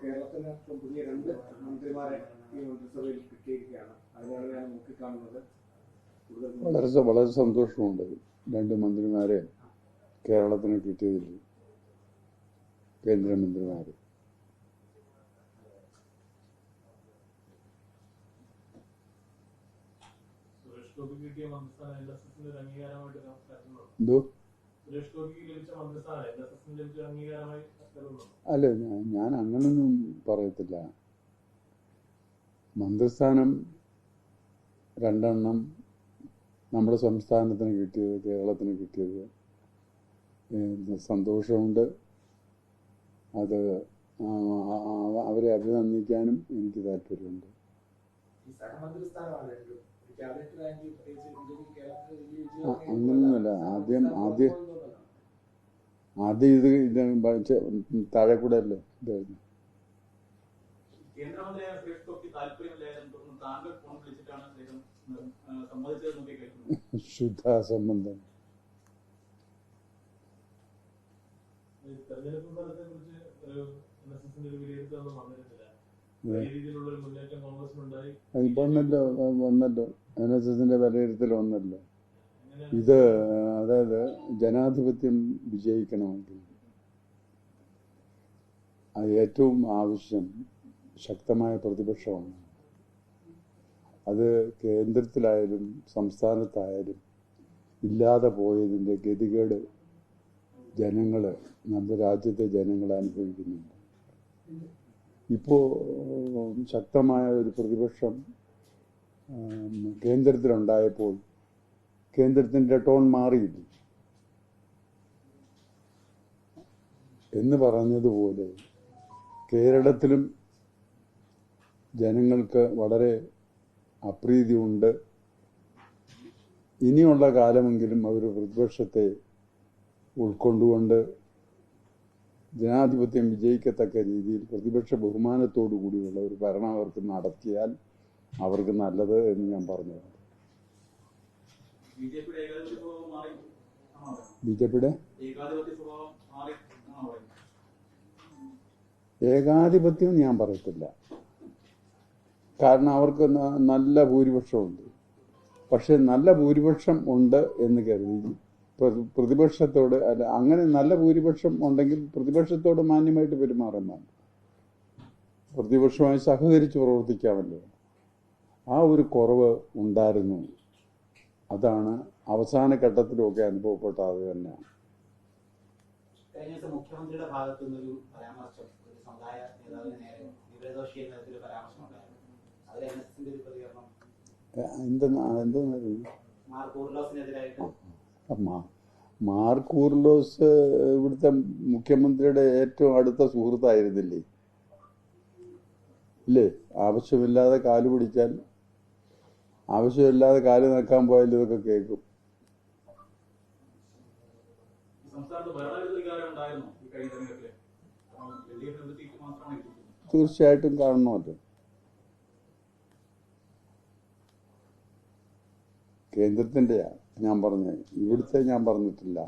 കേരളത്തിന് പുതിയ രണ്ട് മന്ത്രിമാരെ ഈ മന്ത്രിസഭയിൽ കിട്ടിയിരിക്കുകയാണ്. അതിനെങ്ങനെയാണ് നോക്കിക്കാണുന്നത് കാണുന്നത്. വളരെ വളരെ സന്തോഷമുണ്ട് രണ്ട് മന്ത്രിമാരെ കേരളത്തിന് കിട്ടിയതിൽ. കേന്ദ്രമന്ത്രിമാർ എന്തോ? അല്ല ഞാൻ അങ്ങനൊന്നും പറയത്തില്ല. മന്ത്രിസ്ഥാനം രണ്ടെണ്ണം നമ്മുടെ സംസ്ഥാനത്തിന് കിട്ടിയത് കേരളത്തിന് കിട്ടിയത്. സന്തോഷമുണ്ട്. അത് അവരെ അഭിനന്ദിക്കാനും എനിക്ക് താല്പര്യമുണ്ട്. അങ്ങനെയൊന്നുമല്ല. ആദ്യം- ആദ്യം- ആദ്യം ഇത് ഇത് താഴെ കൂടെ അല്ലേ? ഇതായിരുന്നു കോൺഗ്രസിനുണ്ടായി. അത് വന്നല്ലോ അത് വന്നല്ലോ. എൻ എസ് എസിന്റെ വിലയിരുത്തൽ വന്നല്ലോ. ഇത് അതായത് ജനാധിപത്യം വിജയിക്കണമെങ്കിൽ ഏറ്റവും ആവശ്യം ശക്തമായ പ്രതിപക്ഷമാണ്. അത് കേന്ദ്രത്തിലായാലും സംസ്ഥാനത്തായാലും ഇല്ലാതെ പോയതിന്റെ ഗതികേട് ജനങ്ങൾ നമ്മുടെ രാജ്യത്തെ ജനങ്ങൾ അനുഭവിക്കുന്നുണ്ട്. ഇപ്പോൾ ശക്തമായ ഒരു പ്രതിപക്ഷം കേന്ദ്രത്തിലുണ്ടായപ്പോൾ കേന്ദ്രത്തിന്റെ ടോൺ മാറിയില്ല. എന്ന് പറഞ്ഞതുപോലെ കേരളത്തിലും ജനങ്ങൾക്ക് വളരെ അപ്രീതിയുണ്ട്. ഇനിയുള്ള കാലമെങ്കിലും അവർ പ്രതിപക്ഷത്തെ ഉൾക്കൊണ്ടുകൊണ്ട് ജനാധിപത്യം വിജയിക്കത്തക്ക രീതിയിൽ പ്രതിപക്ഷ ബഹുമാനത്തോടു കൂടിയുള്ള ഒരു ഭരണം അവർക്ക് നടത്തിയാൽ അവർക്ക് നല്ലത് എന്ന് ഞാൻ പറഞ്ഞു ബി ജെ പിയുടെ ഏകാധിപത്യ ഞാൻ പറയത്തില്ല. കാരണം അവർക്ക് നല്ല ഭൂരിപക്ഷമുണ്ട്. പക്ഷെ നല്ല ഭൂരിപക്ഷം ഉണ്ട് എന്ന് കരുതി. പ്ര- പ്രതിപക്ഷത്തോട് അല്ല അങ്ങനെ നല്ല ഭൂരിപക്ഷം ഉണ്ടെങ്കിൽ പ്രതിപക്ഷത്തോട് മാന്യമായിട്ട് പെരുമാറുന്നതാണ് പ്രതിപക്ഷവുമായി സഹകരിച്ച് പ്രവർത്തിക്കാമല്ലോ. ആ ഒരു കുറവ് ഉണ്ടായിരുന്നു. അതാണ് അവസാന ഘട്ടത്തിലൊക്കെ അനുഭവപ്പെട്ട അത് തന്നെയാണ്. കഴിഞ്ഞ ദിവസം മുഖ്യമന്ത്രിയുടെ ഭാഗത്തു നിന്നൊരു പരാമർശം ഒരു സമുദായ നേതാവിന് നേരെ വിവരദോഷി എന്ന തരത്തിലൊരു പരാമർശം ഉണ്ടായിരുന്നു. അതിൽ എൻ എസ് എസിന്റെ ഒരു പ്രതികരണം എന്തെന്ന് എന്തെന്നായിരുന്നു മാർ കൂർലോസിനെതിരായിട്ട്. മാ- മാർക്ക് കൂർലോസ് ഇവിടുത്തെ മുഖ്യമന്ത്രിയുടെ ഏറ്റവും അടുത്ത സുഹൃത്തായിരുന്നില്ലേ? ഇല്ലേ? ആവശ്യമില്ലാതെ കാൽ പിടിച്ചാൽ ആവശ്യമില്ലാതെ കാര്യം നിൽക്കാൻ പോയാലും ഇതൊക്കെ കേൾക്കും. തീർച്ചയായിട്ടും കാണണമല്ലോ കേന്ദ്രത്തിന്റെയാ ഞാൻ പറഞ്ഞത് ഇവിടുത്തെ ഞാൻ പറഞ്ഞിട്ടില്ല.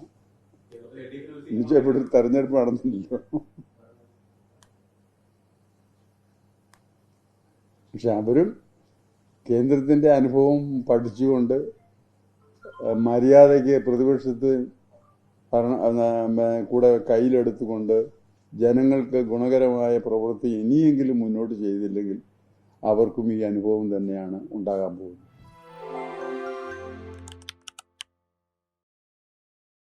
എന്നുവെച്ചാൽ ഇവിടെ ഒരു തെരഞ്ഞെടുപ്പ് നടന്നില്ലല്ലോ. പക്ഷെ അവരും കേന്ദ്രത്തിന്റെ അനുഭവം പഠിച്ചുകൊണ്ട് മര്യാദയ്ക്ക് പ്രതിപക്ഷത്ത് കൂടെ കയ്യിലെടുത്തുകൊണ്ട് ജനങ്ങൾക്ക് ഗുണകരമായ പ്രവൃത്തി ഇനിയെങ്കിലും മുന്നോട്ട് ചെയ്തില്ലെങ്കിൽ അവർക്കും ഈ അനുഭവം തന്നെയാണ് ഉണ്ടാകാൻ പോകുന്നത്.